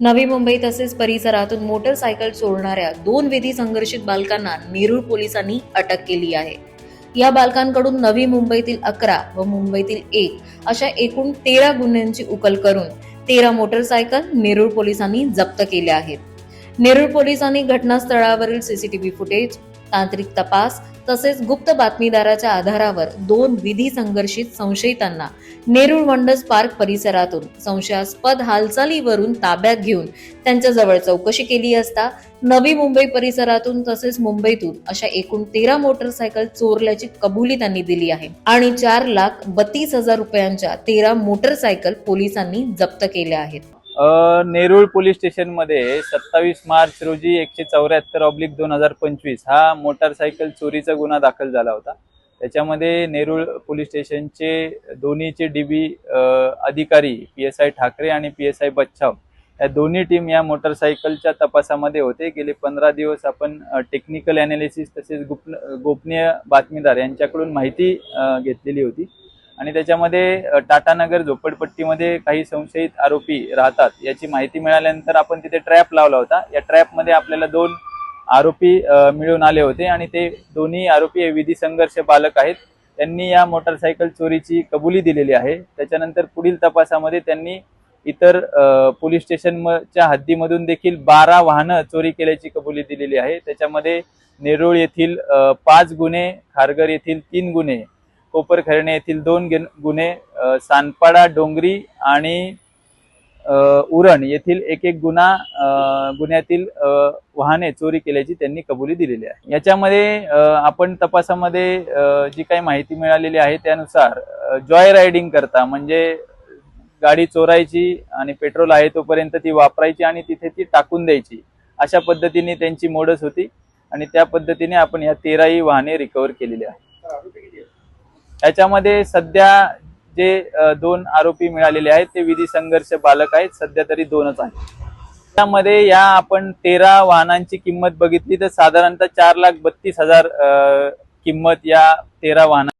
नवी मुंबई तसेच परिसरातून मोटरसायकल चोरणाऱ्या दोन विधी संघर्षित बालकांना नेरूळ पोलिसांनी अटक केली आहे. या बालकांकडून नवी मुंबईतील अकरा व मुंबईतील एक अशा एकूण तेरा गुन्ह्यांची उकल करून तेरा मोटरसायकल नेरूळ पोलिसांनी जप्त केल्या आहेत. नेरूळ पोलिसांनी घटनास्थळावरील सीसीटीव्ही फुटेज तांत्रिक तपास तसेच गुप्त बातमीदाराच्या आधारावर दोन विधी संघर्षित संशयितांना नेरूळ वंडर्स पार्क परिसरातून संशयास्पद हालचालीवरून ताब्यात घेऊन त्यांच्याजवळ चौकशी केली असता नवी मुंबई परिसरातून तसेच मुंबईतून अशा एकूण तेरा मोटरसायकल चोरल्याची कबुली त्यांनी दिली आहे आणि चार लाख बत्तीस हजार रुपयांच्या तेरा मोटरसायकल पोलिसांनी जप्त केल्या आहेत. नेरूळ पोलीस स्टेशनमध्ये सत्तावीस मार्च रोजी एकशे चौऱ्याहत्तर ऑब्लिक दोन हजार पंचवीस हा मोटारसायकल चोरीचा गुन्हा दाखल झाला होता. त्याच्यामध्ये नेरूळ पोलीस स्टेशनचे दोन्हीचे डीबी अधिकारी पी एस आय ठाकरे आणि पी एस आय बच्छाव या दोन्ही टीम या मोटरसायकलच्या तपासामध्ये होते. गेले पंधरा दिवस आपण टेक्निकल अनालिसिस तसेच गुप गोपनीय बातमीदार यांच्याकडून माहिती घेतलेली होती. आणि त्याच्यामध्ये टाटानगर झोपडपट्टीमध्ये काही संशयित आरोपी राहतात याची माहिती मिळाल्यानंतर आपण तिथे ट्रॅप लावला होता. या ट्रॅपमध्ये आपल्याला दोन आरोपी मिळून आले होते आणि ते दोन्ही आरोपी हे विधी संघर्ष बालक आहेत. त्यांनी या मोटरसायकल चोरीची कबुली दिलेली आहे. त्याच्यानंतर पुढील तपासामध्ये त्यांनी इतर पोलीस स्टेशनच्या हद्दीमधून देखील बारा वाहनं चोरी केल्याची कबुली दिलेली आहे. त्याच्यामध्ये नेरूळ येथील पाच गुन्हे खारघर येथील तीन गुन्हे कोपरखैरणे येथील दोन गुन्हे सानपाडा डोंगरी आणि उरण येथील एक एक गुन्हा गुन्ह्यातील वाहने चोरी केल्याची त्यांनी कबुली दिलेली आहे. याच्यामध्ये आपण तपासामध्ये जी काही माहिती मिळालेली आहे त्यानुसार जॉय रायडिंग करता म्हणजे गाडी चोरायची आणि पेट्रोल आहे तोपर्यंत ती वापरायची आणि तिथे ती टाकून द्यायची अशा पद्धतीने त्यांची मोडस होती आणि त्या पद्धतीने आपण या तेराही वाहने रिकव्हर केलेली आहे. याच्यामध्ये सध्या जे दोन आरोपी मिळालेले आहेत ते विधी संघर्ष बालक आहेत सध्या तरी दोनच आहेत. त्यामध्ये या आपण तेरा वाहनांची किंमत बघितली तर साधारणतः चार लाख बत्तीस हजार किंमत या तेरा वाहना